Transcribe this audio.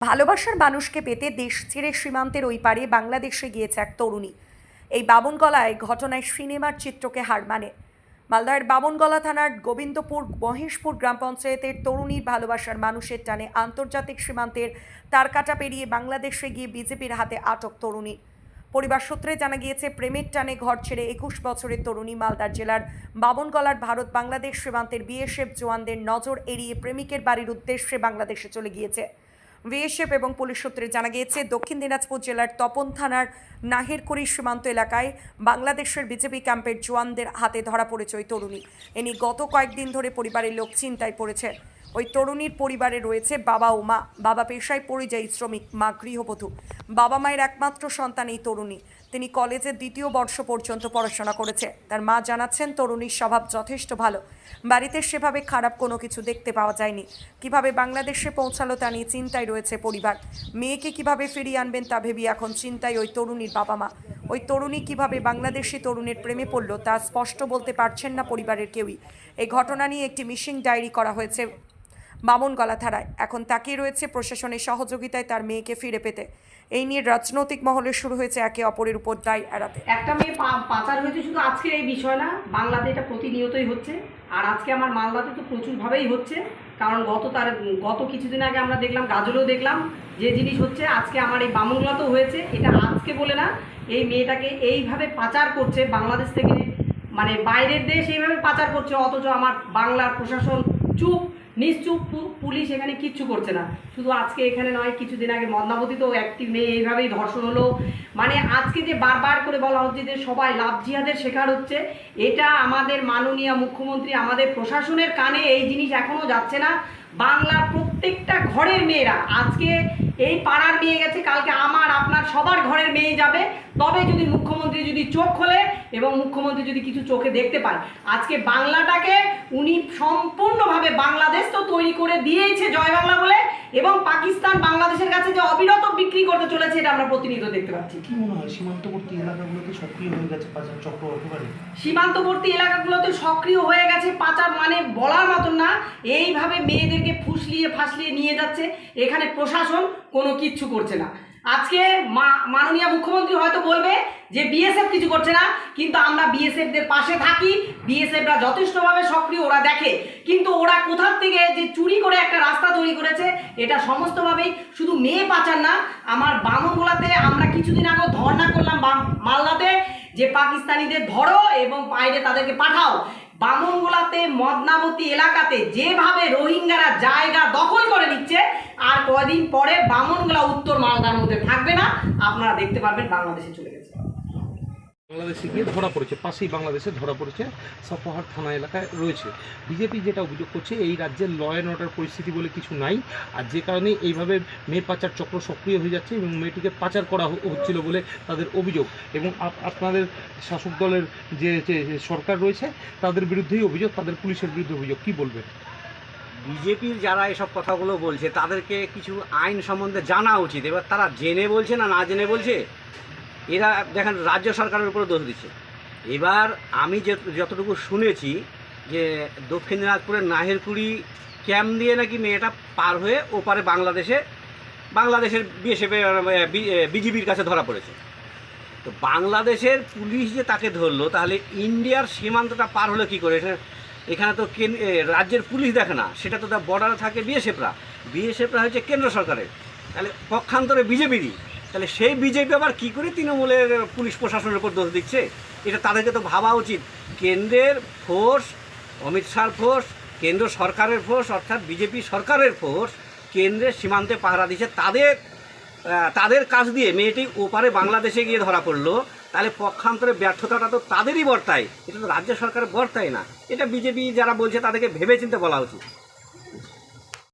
ভালোবাসার মানুষকে পেতে দেশ ছেড়ে সীমান্তের ওই পারে বাংলাদেশে গিয়েছে এক তরুণী। এই বাবনগলায় ঘটনায় সিনেমার চিত্রকে হার মানে। মালদহের বাবনগলা থানার গোবিন্দপুর, মহেশপুর গ্রাম পঞ্চায়েতের তরুণীর ভালোবাসার মানুষের টানে আন্তর্জাতিক সীমান্তের তারকাটা পেরিয়ে বাংলাদেশে গিয়ে বিজেপির হাতে আটক তরুণী। পরিবার সূত্রে জানা গিয়েছে, প্রেমের টানে ঘর ছেড়ে একুশ বছরের তরুণী মালদার জেলার বাবনগলার ভারত বাংলাদেশ সীমান্তের বিএসএফ জওয়ানদের নজর এড়িয়ে প্রেমিকের বাড়ির উদ্দেশ্যে বাংলাদেশে চলে গিয়েছে। বিএসএফ এবং পুলিশ সূত্রে জানা গিয়েছে, দক্ষিণ দিনাজপুর জেলার তপন থানার নাহেরকুড়ি সীমান্ত এলাকায় বাংলাদেশের বিজেপি ক্যাম্পের জওয়ানদের হাতে ধরা পড়েছে ওই তরুণী। এনি গত কয়েকদিন ধরে পরিবারের লোক চিন্তায় পড়েছে। ওই তরুণীর পরিবারে রয়েছে বাবা ও মা। বাবা পেশায় পরিযায়ী শ্রমিক, মা গৃহবধূ। বাবা মায়ের একমাত্র সন্তান এই তরুণী। তিনি কলেজের দ্বিতীয় বর্ষ পর্যন্ত পড়াশোনা করেছে। তার মা জানাচ্ছেন, তরুণীর স্বভাব যথেষ্ট ভালো। বাড়িতে সেভাবে খারাপ কোনো কিছু দেখতে পাওয়া যায়নি। কীভাবে বাংলাদেশে পৌঁছালো তা নিয়ে চিন্তায় রয়েছে পরিবার। মেয়েকে কীভাবে ফিরিয়ে আনবেন তা ভেবে এখন চিন্তায় ওই তরুণীর বাবা মা। ওই তরুণী কীভাবে বাংলাদেশি তরুণের প্রেমে পড়ল তা স্পষ্ট বলতে পারছেন না পরিবারের কেউই। এই ঘটনা নিয়ে একটি মিশিং ডায়েরি করা হয়েছে। বামনগলা থানায় এখন তাকিয়ে রয়েছে প্রশাসনের সহযোগিতায় তার মেয়েকে ফিরে পেতে। এই নিয়ে রাজনৈতিক মহলে শুরু হয়েছে একে অপরের উপর দায় এড়াতে। একটা মেয়ে পাচার হয়েছে শুধু আজকের এই বিষয় না, বাংলাতে এটা প্রতিনিয়তই হচ্ছে। আর আজকে আমার মালদাতে তো প্রচুরভাবেই হচ্ছে। কারণ গত তার, গত কিছুদিন আগে আমরা দেখলাম, গাজলেও দেখলাম যে জিনিস হচ্ছে, আজকে আমার এই বামুনগুলাতেও হয়েছে। এটা আজকে বলে না, এই মেয়েটাকে এইভাবে পাচার করছে বাংলাদেশ থেকে। মানে বাইরের দেশ এইভাবে পাচার করছে, অথচ আমার বাংলার প্রশাসন চুপ, নিশ্চুপ পুলিশ এখানে কিচ্ছু করছে না। শুধু আজকে এখানে নয়, কিছুদিন আগে মদনাবতী তো একটি মেয়ে এইভাবেই ধর্ষণ হলো। মানে আজকে যে বারবার করে বলা হচ্ছে যে সবাই লাভ জিহাদের শেখার হচ্ছে, এটা আমাদের মাননীয় মুখ্যমন্ত্রী, আমাদের প্রশাসনের কানে এই জিনিস এখনও যাচ্ছে না। বাংলার প্রত্যেকটা ঘরের মেয়েরা, আজকে এই পাড়ার মেয়ে গেছে, কালকে আমার, আপনার সবার ঘরের মেয়ে যাবে। তবে যদি মুখ্যমন্ত্রী যদি চোখ খোলে এবং মুখ্যমন্ত্রী যদি কিছু চোখে দেখতে পায়, আজকে বাংলাটাকে উনি সম্পূর্ণভাবে বাংলাদেশ তো তৈরি করে দিয়েছে জয় বাংলা বলে, এবং পাকিস্তান কাছে যে অবিরত বিক্রি করতে চলেছে এটা আমরা প্রতিনিয়ত দেখতে পাচ্ছি। কি মনে হয় সীমান্তবর্তী এলাকাগুলোতে সক্রিয় হয়ে গেছে পাচার চক্র একেবারে? সীমান্তবর্তী এলাকাগুলোতে সক্রিয় হয়ে গেছে পাচার মানে বলার মতন না এইভাবে মেয়েদেরকে ফুসলিয়ে ফাসলিয়ে নিয়ে যাচ্ছে এখানে প্রশাসন কোনো কিচ্ছু করছে না। আজকে মাননীয় মুখ্যমন্ত্রী হয়তো বলবে যে বিএসএফ কিছু করছে না, কিন্তু আমরা বিএসএফদের পাশে থাকি বিএসএফরা যথেষ্টভাবে সক্রিয়, ওরা দেখে। কিন্তু ওরা কোথার থেকে যে চুরি করে একটা রাস্তা তৈরি করেছে, এটা সমস্তভাবেই শুধু মেয়ে পাচার না, আমার বামনগোলাতে আমরা কিছুদিন আগেও ধর্ণা করলাম মালদাতে যে পাকিস্তানিদের ধরো এবং বাইরে তাদেরকে পাঠাও। বামনগোলাতে মদনাবতী এলাকাতে যেভাবে রোহিঙ্গারা জায়গা দখল করে নিচ্ছে আর কয়দিন পরে বামনগোলা উত্তর মালদার মধ্যে থাকবে না। আপনারা দেখতে পারবেন বাংলাদেশে চলে গেছে। বাংলাদেশে গিয়ে ধরা পড়েছে, পাশেই বাংলাদেশে ধরা পড়েছে সাপোহার থানা এলাকায় রয়েছে। বিজেপি যেটা অভিযোগ করছে, এই রাজ্যের ল অ্যান্ড অর্ডার পরিস্থিতি বলে কিছু নাই। আর যে কারণে এইভাবে মেয়ে পাচার চক্র সক্রিয় হয়ে যাচ্ছে এবং মেয়েটিকে পাচার করা হচ্ছিল বলে তাদের অভিযোগ। এবং আপনাদের শাসক দলের যে সরকার রয়েছে, তাদের বিরুদ্ধেই অভিযোগ, তাদের পুলিশের বিরুদ্ধে অভিযোগ। কি বলবেন? বিজেপির যারা এসব কথাগুলো বলছে, তাদেরকে কিছু আইন সম্বন্ধে জানা উচিত। এবার তারা জেনে বলছে না না জেনে বলছে, এরা দেখেন রাজ্য সরকারের উপরে দোষ দিচ্ছে। এবার আমি যতটুকু শুনেছি যে দক্ষিণ দিনাজপুরের নাহেরকুড়ি ক্যাম্প দিয়ে নাকি মেয়েটা পার হয়ে ওপারে বাংলাদেশে, বাংলাদেশের বিএসএফ বিজিবির কাছে ধরা পড়েছে। তো বাংলাদেশের পুলিশ যে তাকে ধরলো, তাহলে ইন্ডিয়ার সীমান্তটা পার হলো কী করে? এখানে তো রাজ্যের পুলিশ দেখে না, সেটা তো তার বর্ডারে থাকে বিএসএফরা। বিএসএফরা হচ্ছে কেন্দ্র সরকারের। তাহলে পক্ষান্তরে বিজেপিরই। তাহলে সেই বিজেপি আবার কী করে তৃণমূলের পুলিশ প্রশাসনের উপর দোষ দিচ্ছে? এটা তাদেরকে তো ভাবা উচিত। কেন্দ্রের ফোর্স অমিত শাহর ফোর্স কেন্দ্র সরকারের ফোর্স অর্থাৎ বিজেপি সরকারের ফোর্স কেন্দ্রের সীমান্তে পাহারা দিচ্ছে। তাদের তাদের কাজ দিয়ে মেয়েটি ওপারে বাংলাদেশে গিয়ে ধরা পড়ল। তাহলে পক্ষান্তরে ব্যর্থতাটা তো তাদেরই বর্তায়। এটা তো রাজ্য সরকারের বর্তায় না। এটা বিজেপি যারা বলছে তাদেরকে ভেবে চিনতে বলা উচিত।